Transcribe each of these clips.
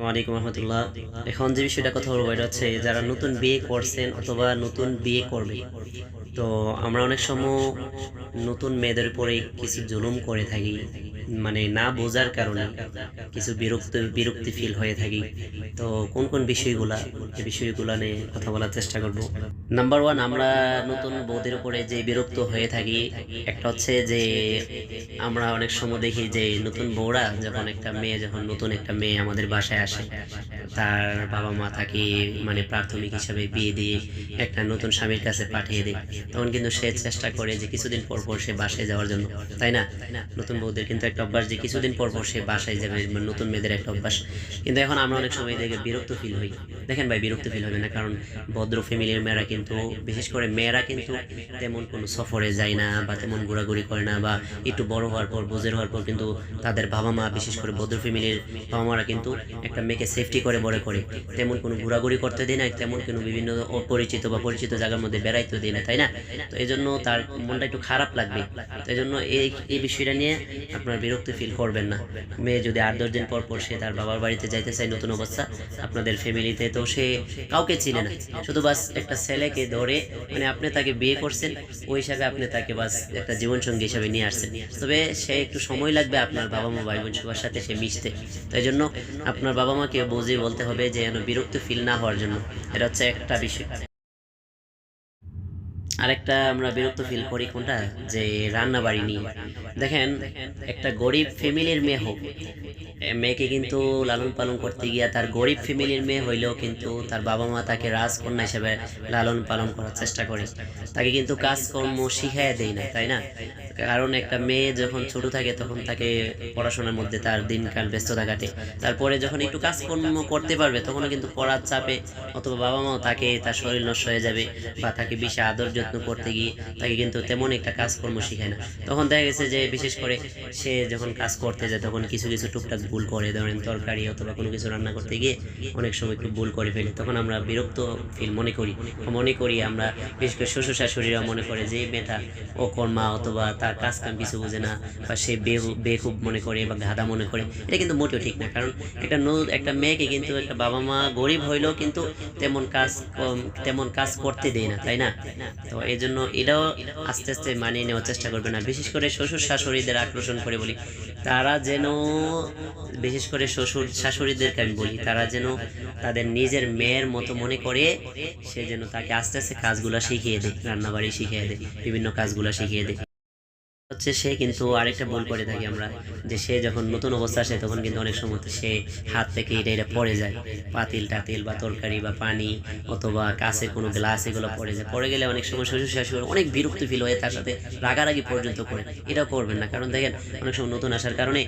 রহমতুল্লাহ। এখন যে বিষয়টা কথা বলব, এটা হচ্ছে যারা নতুন বিয়ে করছেন অথবা নতুন বিয়ে করবে, তো আমরা অনেক সময় নতুন মেয়েদের উপরে কিছু জুলুম করে থাকি মানে না বোঝার কারণে কিছু বিরক্ত, বিরক্তি ফিল হয়ে থাকি। তো কোন কোন বিষয়গুলা বিষয়গুলো নিয়ে কথা বলার চেষ্টা করব। নাম্বার ওয়ান আমরা নতুন বৌদের উপরে যে বিরক্ত হয়ে থাকি, একটা হচ্ছে যে আমরা অনেক সময় দেখি যে নতুন বউরা যখন একটা মেয়ে, যখন নতুন একটা মেয়ে আমাদের বাসায় আসে, তার বাবা মা তাকে মানে প্রাথমিক হিসাবে বিয়ে দিয়ে একটা নতুন স্বামীর কাছে পাঠিয়ে দেয়। তখন কিন্তু সে চেষ্টা করে যে কিছুদিন পর পর সে বাসায় যাওয়ার জন্য, তাই না? নতুন বউদের কিন্তু একটা অভ্যাস যে কিছুদিন পর পর সে বাসায় যাবে, নতুন মেয়েদের একটা অভ্যাস। কিন্তু এখন আমরা অনেক সময় দেখে বিরক্ত ফিল হই। দেখেন ভাই, বিরক্ত ফিল হবে না, কারণ ভদ্র ফ্যামিলির মেয়েরা কিন্তু বিশেষ করে মেয়েরা কিন্তু তেমন কোনো সফরে যায় না বা তেমন ঘোরাঘুরি করে না বা একটু বড় হওয়ার পর বোঝের হওয়ার পর কিন্তু তাদের বাবা মা বিশেষ করে ভদ্র ফ্যামিলির বাবা মারা কিন্তু একটা মেয়েকে সেফটি করে বড় করে। তেমন কোনো ঘোরাঘুরি করতে দেয় না তেমন কোনো বিভিন্ন অপরিচিত বা পরিচিত জায়গার মধ্যে বেড়াইতে দেয় না তাই না? তো এই জন্য তার মনটা একটু খারাপ লাগবে। তো এই জন্য এই এই বিষয়টা নিয়ে আপনার বিরক্ত ফিল করবেন না। মেয়ে যদি আট দশ দিন পর পর সে তার বাবার বাড়িতে যাইতে চায় নতুন অবস্থা আপনাদের ফ্যামিলিতে তো সে কাউকে চিনে না। শুধু বাস একটা ছেলেকে ধরে মানে আপনি তাকে বিয়ে করছেন, ওই হিসাবে আপনি তাকে বাস একটা জীবন সঙ্গী হিসাবে নিয়ে আসছেন। তবে সে একটু সময় লাগবে আপনার বাবা মা ভাই বোন সবার সাথে সে মিশতে। তাই জন্য আপনার বাবা মাকে বুঝিয়ে বলতে হবে যে যেন বিরক্ত ফিল না হওয়ার জন্য। এটা হচ্ছে একটা বিষয়। আরেকটা আমরা বিরক্ত ফিল করি কোনটা? যে রান্না বাড়ি নিয়ে। দেখেন, একটা গরিব ফ্যামিলির মেয়ে হোক মেয়েকে কিন্তু লালন পালন করতে গিয়া তার গরিব ফ্যামিলির মেয়ে হইলেও কিন্তু তার বাবা মা তাকে রাজকন্যা হিসেবে লালন পালন করার চেষ্টা করে। তাকে কিন্তু কাজকর্ম শিখাইয়া দেয় না, তাই না? কারণ একটা মেয়ে যখন ছোট থাকে তখন তাকে পড়াশোনার মধ্যে তার দিনকাল ব্যস্ততা কাটে তারপরে যখন একটু কাজকর্ম করতে পারবে, তখনও কিন্তু পড়ার চাপে অথবা বাবা মাও তাকে তার শরীর নষ্ট হয়ে যাবে বা তাকে বেশি আদর যত্ন করতে গিয়ে তাকে কিন্তু তেমন একটা কাজকর্ম শিখায় না। তখন দেখা গেছে যে বিশেষ করে সে যখন কাজ করতে যায় তখন কিছু কিছু টুকটাক ভুল করে, ধরেন তরকারি অথবা কোনো কিছু রান্না করতে গিয়ে অনেক সময় একটু ভুল করে ফেলে। তখন আমরা বিরক্ত ফিল মনে করি। মনে করি আমরা, বিশেষ করে শ্বশুর শাশুড়িরা মনে করে যে মেয়েটা ও কর্মা অথবা তার কাজ কাম কিছু বোঝে না, বা সে বেকুব মনে করে, বা গাধা মনে করে, এটা কিন্তু মোটেও ঠিক না। কারণ একটা একটা মেয়েকে কিন্তু একটা বাবা মা গরিব হইলেও কিন্তু তেমন কাজ তেমন কাজ করতে দেয় না, তাই না? তো এই জন্য এটাও আস্তে আস্তে মানিয়ে নেওয়ার চেষ্টা করবে না। বিশেষ করে শ্বশুর শাশুড়িদের আকর্ষণ করে বলি, তারা যেন, বিশেষ করে শ্বশুর শাশুড়িদেরকে আমি বলি, তারা যেন তাদের নিজের মেয়ের মতো মনে করে, সে যেন তাকে আস্তে আস্তে কাজগুলো শিখিয়ে দেয়, রান্নাবাড়ি শিখিয়ে দেয়, বিভিন্ন কাজগুলো শিখিয়ে দেয়। হচ্ছে সে কিন্তু আরেকটা ভুল করে থাকি আমরা, যে সে যখন নতুন অবস্থা আসে তখন কিন্তু অনেক সময় সে হাত থেকে এটা এটা পড়ে যায়। পাতিল টাতিল বা তরকারি বা পানি অথবা কাছে কোনো গ্লাস এগুলো পড়ে যায়। পড়ে গেলে অনেক সময় শ্বশুর শাশুড়ি অনেক বিরক্ত ফিল হয়ে তার সাথে রাগারাগি পর্যন্ত করে। এটাও করবেন না। কারণ দেখেন, অনেক সময় নতুন আসার কারণে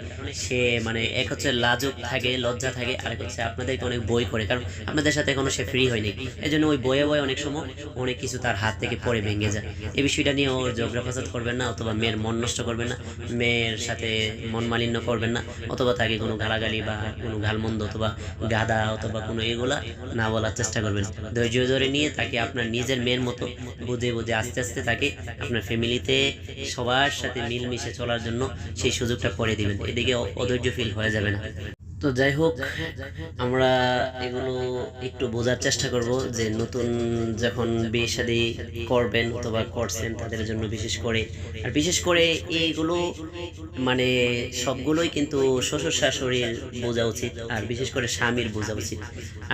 সে মানে এক হচ্ছে লাজুক থাকে, লজ্জা থাকে, আরেক হচ্ছে আপনাদেরকে অনেক বই করে কারণ আপনাদের সাথে এখনও সে ফ্রি হয়নি। এই জন্য ওই বয়ে বয়ে অনেক সময় অনেক কিছু তার হাত থেকে পড়ে ভেঙে যায়। এই বিষয়টা নিয়ে ওর ফাসাদ করবেন না অথবা মেয়ের নষ্ট করবেন না, মেয়ের সাথে মন মালিন্য করবেন না, অথবা তাকে কোনো গালাগালি বা কোনো গালমন্দ অথবা গাদা অথবা কোনো এগুলা না বলার চেষ্টা করবেন। ধৈর্য ধরে নিয়ে তাকে আপনার নিজের মেয়ের মতো বুঝে বুঝে আস্তে আস্তে তাকে আপনার ফ্যামিলিতে সবার সাথে মিলমিশে চলার জন্য সেই সুযোগটা করে দিবেন। এদিকে অধৈর্য ফিল হয়ে যাবে না। তো যাই হোক, আমরা এগুলো একটু বোঝার চেষ্টা করব যে নতুন যখন বিয়ে শাদী করবেন অথবা করছেন তাদের জন্য বিশেষ করে। আর বিশেষ করে এইগুলো মানে সবগুলোই কিন্তু শ্বশুর শাশুড়ির বোঝা উচিত আর বিশেষ করে স্বামীর বোঝা উচিত।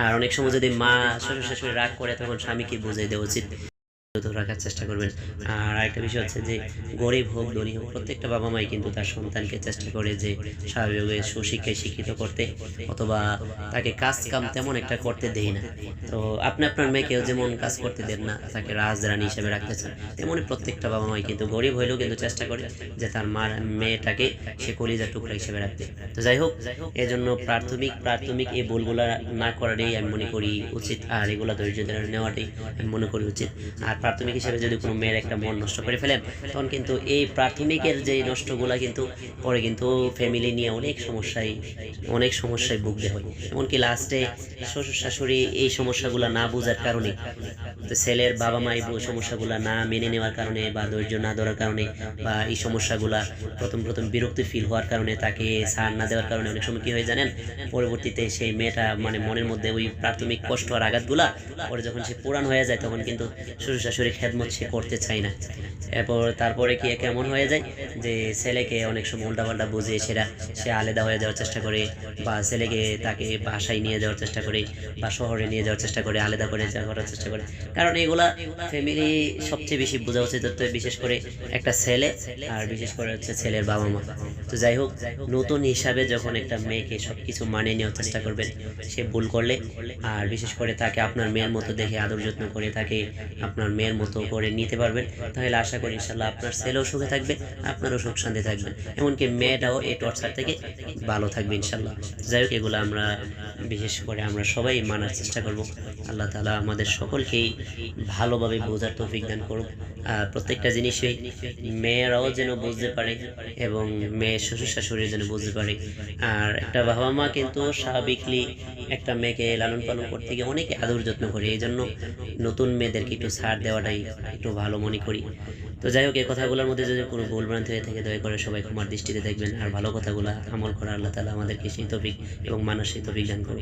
আর অনেক সময় যদি মা শ্বশুর শাশুড়ি রাগ করে, তখন স্বামীকে বুঝিয়ে দেওয়া উচিত। তো রাখার চেষ্টা করবেন। আর আরেকটা বিষয় হচ্ছে যে, গরিব হোক, ধনী হোক, প্রত্যেকটা বাবা মাই কিন্তু তার সন্তানকে চেষ্টা করে যে, স্বাভাবিকভাবে সুশিক্ষায় শিক্ষিত করতে অথবা তাকে কাজ কাম তেমন একটা করতে দেই না। তো আপনি আপনার মেয়েকেও যেমন কাজ করতে দেন না, তাকে রাজরানী হিসেবে রাখতে চান, তেমনই প্রত্যেকটা বাবা মাই কিন্তু গরিব হইলেও কিন্তু চেষ্টা করে যে তার মার, মেয়েটাকে সে কলিজা টুকরা হিসেবে রাখতে। তো যাই হোক, এজন্য প্রাথমিক প্রাথমিক এই ভুলগুলা না করাটাই আমি মনে করি উচিত, আর এগুলা ধৈর্য ধরে নেওয়াটাই আমি মনে করি উচিত। আর প্রাথমিক হিসেবে যদি কোনো মেয়ের একটা মন নষ্ট করে ফেলেন, তখন কিন্তু এই প্রাথমিকের যে নষ্টগুলা কিন্তু পরে কিন্তু ফ্যামিলি নিয়ে অনেক সমস্যায় অনেক সমস্যায় ভুগতে হয়। এমনকি লাস্টে শ্বশুর শাশুড়ি এই সমস্যাগুলো না বোঝার কারণে, তো ছেলের বাবা মা এই সমস্যাগুলো না মেনে নেওয়ার কারণে বা ধৈর্য না ধরার কারণে বা এই সমস্যাগুলা প্রথম প্রথম বিরক্তি ফিল হওয়ার কারণে তাকে সার না দেওয়ার কারণে অনেক সময় কি হয়ে জানেন, পরবর্তীতে সেই মেয়েটা মানে মনের মধ্যে ওই প্রাথমিক কষ্ট আর আঘাতগুলা, পরে যখন সে পুরান হয়ে যায় তখন কিন্তু শ্বশুর শাশুড়ি খেদমত সে করতে চায় না। এরপর তারপরে কি কেমন হয়ে যায় যে ছেলেকে অনেক সময় উল্টাপাল্টা বুঝিয়ে সেটা সে আলাদা হয়ে যাওয়ার চেষ্টা করে বা ছেলেকে তাকে বাসায় নিয়ে যাওয়ার চেষ্টা করে বা শহরে নিয়ে যাওয়ার চেষ্টা করে, আলাদা করে করার চেষ্টা করে। কারণ এগুলা ফ্যামিলি সবচেয়ে বেশি বোঝা উচিত বিশেষ করে একটা ছেলে আর বিশেষ করে হচ্ছে ছেলের বাবা মা তো যাই হোক, নতুন হিসাবে যখন একটা মেয়েকে সব কিছু মানিয়ে নেওয়ার চেষ্টা করবেন, সে ভুল করলে আর বিশেষ করে তাকে আপনার মেয়ের মতো দেখে, আদর যত্ন করে তাকে আপনার মেয়ের মতো করে নিতে পারবেন, তাহলে আশা করি ইনশাল্লাহ আপনার ছেলেও সুখে থাকবে, আপনারও সুখ শান্তি থাকবেন এমনকি মেয়েটাও এই টর্চার থেকে ভালো থাকবে ইনশাল্লাহ যাই হোক, এগুলো আমরা বিশেষ করে আমরা সবাই মানার চেষ্টা করব। আল্লাহ তালা আমাদের সকলকেই ভালোভাবে বোঝার তৌফিক দান করুক। প্রত্যেকটা জিনিসই মেয়েরাও যেন বুঝতে পারে এবং মেয়ে শ্বশুর শাশুড়ি যেন বুঝতে পারে। আর একটা বাবা মা কিন্তু স্বাভাবিকলি একটা মেয়েকে লালন পালন করতে গিয়ে অনেক আদর যত্ন করে। এই জন্য নতুন মেয়েদেরকে একটু ছাড় দেওয়াটাই একটু ভালো মনে করি। তো যাই হোক, এই কথাগুলোর মধ্যে যদি কোনো ভুল ভ্রান্তি হয়ে থাকে, দয়া করে সবাই ক্ষমার দৃষ্টিতে দেখবেন। আর ভালো কথাগুলো আমল করা আল্লাহ তালা আমাদেরকে সেই তফিক এবং মানসিক তফিক দান করুন